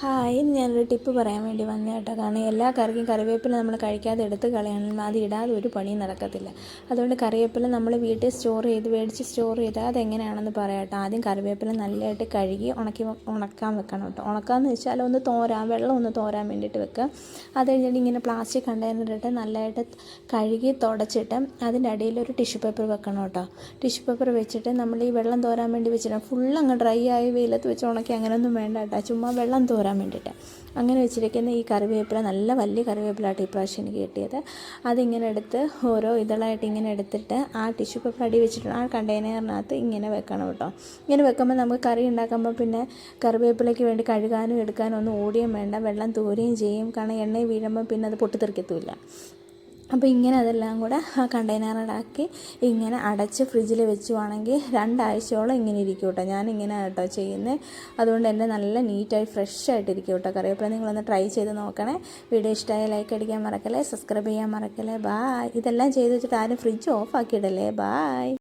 Hi ഇന്ന് ഞാനൊരു tip പറയാൻ വേണ്ടി വന്ന കേട്ടോ. കാരണം എല്ലാ കറിക്കും കറിവേപ്പില നമ്മൾ കഴിക്കാതെ എടുത്ത് കളയണം അത് ഇടാതെ ഒരു പണിയും നടക്കത്തില്ല. അതുകൊണ്ട് കറിവേപ്പില നമ്മൾ വീട്ടിൽ സ്റ്റോർ ചെയ്ത് മേടിച്ച് സ്റ്റോർ ചെയ്താൽ അതെങ്ങനെയാണെന്ന് പറയാട്ടോ ആദ്യം കറിവേപ്പില നല്ലതായിട്ട് കഴുകി ഉണക്കി ഉണക്കാൻ വെക്കണം കേട്ടോ. ഉണക്കാന്ന് വെച്ചാൽ ഒന്ന് തോരാൻ വെള്ളം ഒന്ന് തോരാൻ വേണ്ടിയിട്ട് വെക്കുക. അത് കഴിഞ്ഞിട്ട് ഇങ്ങനെ പ്ലാസ്റ്റിക് കണ്ടെയ്നറിട്ട് നല്ലതായിട്ട് കഴുകി തുടച്ചിട്ട് അതിന്റെ അടിയിൽ ഒരു ടിഷ്യൂ പേപ്പർ വെക്കണം കേട്ടോ. ടിഷ്യൂ പേപ്പർ വെച്ചിട്ട് നമ്മൾ ഈ വെള്ളം തോരാൻ വേണ്ടി വെച്ചിട്ട് ഫുൾ അങ്ങ് ഡ്രൈ ആയി വെയിലത്ത് വെച്ച് ഉണക്കി അങ്ങനെയൊന്നും വേണ്ട കേട്ടോ. ചുമ്മാ വെള്ളം തോരാൻ വേണ്ടിയിട്ട്. അങ്ങനെ വെച്ചിരിക്കുന്ന ഈ കറിവേപ്പില നല്ല വലിയ കറിവേപ്പിലായിട്ട് ഇപ്രാവശ്യം എനിക്ക് കിട്ടിയത്. അതിങ്ങനെ എടുത്ത് ഓരോ ഇതളായിട്ട് ഇങ്ങനെ എടുത്തിട്ട് ആ ടിഷ്യൂ പേപ്പർ അടി വെച്ചിട്ട് ആ കണ്ടെയ്നറിനകത്ത് ഇങ്ങനെ വെക്കണം കേട്ടോ. ഇങ്ങനെ വെക്കുമ്പോൾ നമുക്ക് കറി ഉണ്ടാക്കുമ്പോൾ പിന്നെ കറിവേപ്പിലയ്ക്ക് വേണ്ടി കഴുകാനും എടുക്കാനും ഒന്നും ഓടിയും വേണ്ട. വെള്ളം തോരുകയും ചെയ്യും. കാരണം എണ്ണയും വീഴുമ്പോൾ പിന്നെ അത് പൊട്ടിത്തെറിക്കത്തുമില്ല. അപ്പോൾ ഇങ്ങനെ അതെല്ലാം കൂടെ ആ കണ്ടെയ്നറിലാക്കി ഇങ്ങനെ അടച്ച് ഫ്രിഡ്ജിൽ വെച്ചുവാണെങ്കിൽ രണ്ടാഴ്ചയോളം ഇങ്ങനെ ഇരിക്കും കേട്ടോ ഞാൻ ഇങ്ങനെ കേട്ടോ ചെയ്യുന്നത് അതുകൊണ്ട് എന്റെ നല്ല നീറ്റായി ഫ്രഷ് ആയിട്ട് ഇരിക്കും കേട്ടോ കറിവേപ്പില. നിങ്ങളൊന്ന് ട്രൈ ചെയ്ത് നോക്കണേ. വീഡിയോ ഇഷ്ടമായ ലൈക്ക് അടിക്കാൻ മറക്കല്ലേ സബ്സ്ക്രൈബ് ചെയ്യാൻ മറക്കല്ലേ. ബായ്. ഇതെല്ലാം ചെയ്ത് വെച്ചിട്ട് ആരും ഫ്രിഡ്ജ് ഓഫ് ആക്കിയിടല്ലേ ബായ്.